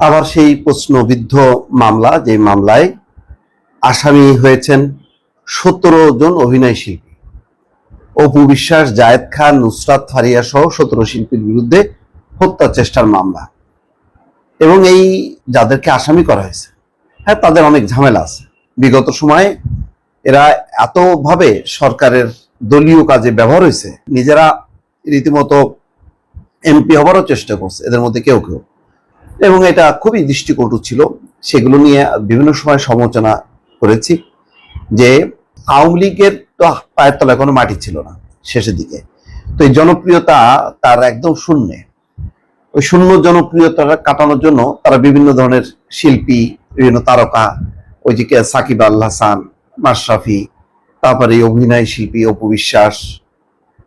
আবার সেই প্রশ্নবিদ্ধ মামলা, যে মামলায় আসামি হয়েছেন সতেরো জন অভিনয় শিল্পী। অপু বিশ্বাস, জায়েদ খান, নুসরাত ফারিয়া সহ সতেরো শিল্পীর বিরুদ্ধে হত্যা চেষ্টার মামলা। এবং এই যাদেরকে আসামি করা হয়েছে হ্যাঁ তাদের অনেক ঝামেলা আছে। বিগত সময়ে এরা এতভাবে সরকারের দলীয় কাজে ব্যবহার হয়েছে, নিজেরা রীতিমতো এমপি হবারও চেষ্টা করছে, এদের মধ্যে কেউ কেউ। এবং এটা খুবই দৃষ্টিকটু ছিল। সেগুলো নিয়ে বিভিন্ন সময় সমালোচনা করেছি যে আওয়ামী লীগের তো পায়ের তলায় কোনো মাটি ছিল না শেষের দিকে। তো এই জনপ্রিয়তা তার একদম শূন্যে। ওই শূন্য জনপ্রিয়তাটা কাটানোর জন্য তারা বিভিন্ন ধরনের শিল্পী, বিভিন্ন তারকা, ওই যে সাকিব আল হাসান, মাশরাফি, তারপরে অভিনয় শিল্পী অপু বিশ্বাস,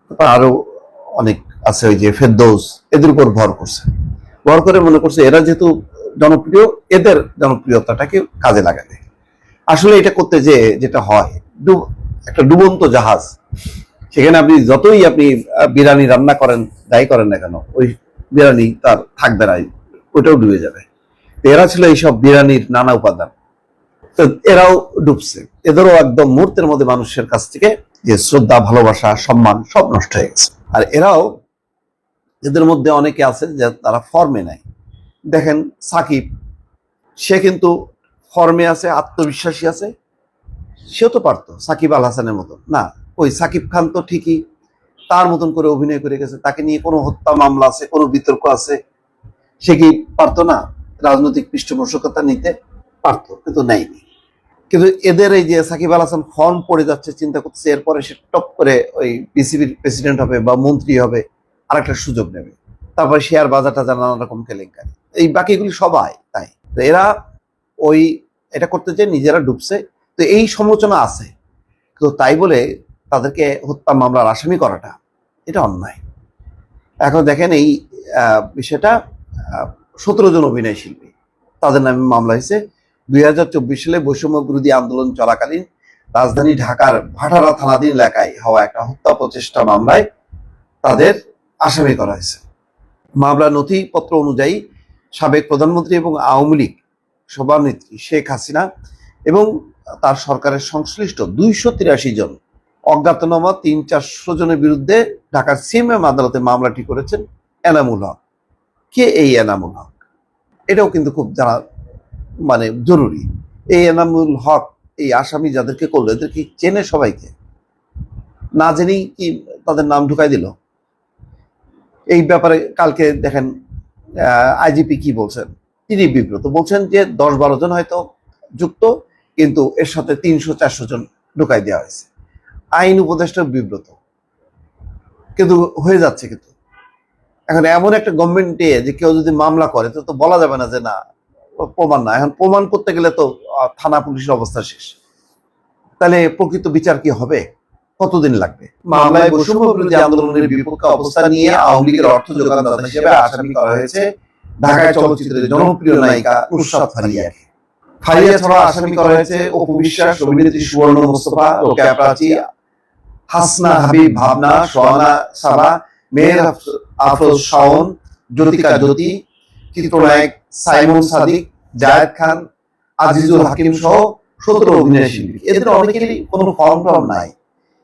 তারপর আরও অনেক আছে ওই যে ফেরদৌস, এদের উপর ভর করছে। ভর করে মনে করছে এরা যেহেতু জনপ্রিয়, এদের জনপ্রিয়তাটাকে কাজে লাগাবে। আসলে এটা করতে যে যেটা হয় একটা ডুবন্ত জাহাজ। সেখানে আপনি যতই আপনি বিরিয়ানি রান্না করেন, যাই করেন না কেন, ওই বিরিয়ানি তার থাকবে না, ওইটাও ডুবে যাবে। এরা ছিল এইসব বিরিয়ানির নানা উপাদান। তো এরাও ডুবছে। এদেরও একদম মুহূর্তের মধ্যে মানুষের কাছ থেকে যে শ্রদ্ধা, ভালোবাসা, সম্মান সব নষ্ট হয়ে গেছে। আর এরাও এদের মধ্যে অনেকে আছে যে তারা ফর্মে নাই। দেখেন সাকিব, সে কিন্তু ফর্মে আছে, আত্মবিশ্বাসী আছে, সেও তো পারতো, সাকিব আল হাসানের মতো না, ওই সাকিব খান তো ঠিকই তার মতন করে অভিনয় করে গেছে, তাকে নিয়ে কোনো হত্যা মামলা আছে, কোনো বিতর্ক আছে, সে কি পারতো না? রাজনৈতিক পৃষ্ঠপোষকতা নিতে পারতো, কিন্তু নেয়নি। কিন্তু এদের এই যে সাকিব আল হাসান ফর্ম পড়ে যাচ্ছে, চিন্তা করছে এরপরে সে টপ করে ওই বিসিবির প্রেসিডেন্ট হবে বা মন্ত্রী হবে আর একটা সুযোগ নেবে। তারপরে শেয়ার বাজারটা নানা রকম কেলেঙ্কারি এই বাকিগুলি সবাই তাই। এরা ওই এটা করতে যে নিজেরা ডুবছে। তো এই সমালোচনা আছে। তো তাই বলে তাদেরকে হত্যা মামলার আসামি করাটা, এটা অন্যায়। এখন দেখেন এই বিষয়টা সতেরো জন অভিনয় শিল্পী। তাদের নামে মামলা হয়েছে। দুই হাজার চব্বিশ সালে বৈষম্য বিরোধী আন্দোলন চলাকালীন রাজধানী ঢাকার ভাটারা থানাধীন এলাকায় হওয়া একটা হত্যা প্রচেষ্টা মামলায় তাদের আসামি করা হয়েছে। মামলার নথিপত্র অনুযায়ী সাবেক প্রধানমন্ত্রী এবং আওয়ামী লীগ সভানেত্রী শেখ হাসিনা এবং তার সরকারের সংশ্লিষ্ট দুইশো তিরাশি জন অজ্ঞাতনামা তিন চারশো জনের বিরুদ্ধে ঢাকার সিএমএম আদালতে মামলাটি করেছেন এনামুল হক। কে এই এনামুল হক? এটাও কিন্তু খুব জানা মানে জরুরি। এই এনামুল হক, এই আসামি যাদেরকে করল, এদেরকে চেনে সবাইকে? না জেনেই কি তাদের নাম ঢুকাই দিল? এই ব্যাপারে কালকে দেখেন আইজিপি কি বলছেন? তিনি বিব্রত। বলছেন যে দশ বারো জন হয়তো যুক্ত, কিন্তু এর সাথে তিনশো, চারশো জন ঢুকাই দেওয়া হয়েছে। আইন উপদেষ্টা বিব্রত। কিন্তু হয়ে যাচ্ছে কিন্তু। এখন এমন একটা গভর্নমেন্টে যে কেউ যদি মামলা করে, তো তো বলা যাবে না যে না, প্রমাণ না। এখন প্রমাণ করতে গেলে তো থানা পুলিশের অবস্থা শেষ। তাহলে প্রকৃত বিচার কি হবে? কতদিন লাগবে? মামলায় বৈষম্য বিরোধী আন্দোলনের বিপক্ষে অবস্থান নিয়ে আওয়ামী লীগের অর্থ যোগানদাতা হিসেবে আসামি করা হয়েছে ঢাকায় চলচ্চিত্রের জনপ্রিয় নায়িকা নুসরাত ফারিয়াকে ফারিয়া ছাড়া আসামি করা হয়েছে অপু বিশ্বাস অভিনেত্রী সুবর্ণ মোস্তফা রোকেয়া প্রাচী হাসনা হাবিব ভাবনা সোহানা সাবা মেহের আফ- আফরোজ শাওন জ্যোতিকা জ্যোতি চিত্রনায়ক সাইমন সাদিক জায়েদ খান আজিজুল হাকিম সহ সতেরো অভিনয় শিল্পী এদের অনেকেরই কোনো ফর্ম টর্ম নাই।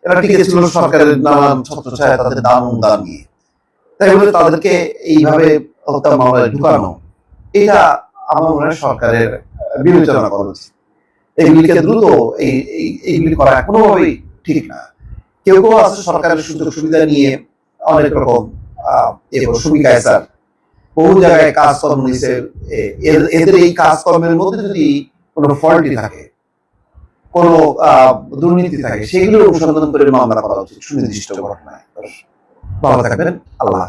এরা টিকে ছিল সরকারের নানান ছত্রছায়া তাদের অনুদান নিয়ে তাই বলে তাদেরকে এইভাবে হত্যা মামলায় ঢুকানো। এটা আমার মনে হয় সরকারের বিবেচনা করা উচিত। এইগুলিকে দ্রুত এই এই- এইগুলি করা কোনোভাবেই ঠিক না। কেউ কেউ আছে সরকারের সুযোগ সুবিধা নিয়ে অনেক রকম সুবিধা স্যার বহু জায়গায় কাজকর্ম নিছে এদের এই কাজকর্মের মধ্যে যদি কোনো ফল্টি থাকে কোনো দুর্নীতি থাকে সেগুলো অনুসন্ধান করে মামলা করা উচিত সুনির্দিষ্ট ঘটনায়। ভালো থাকবেন আল্লাহ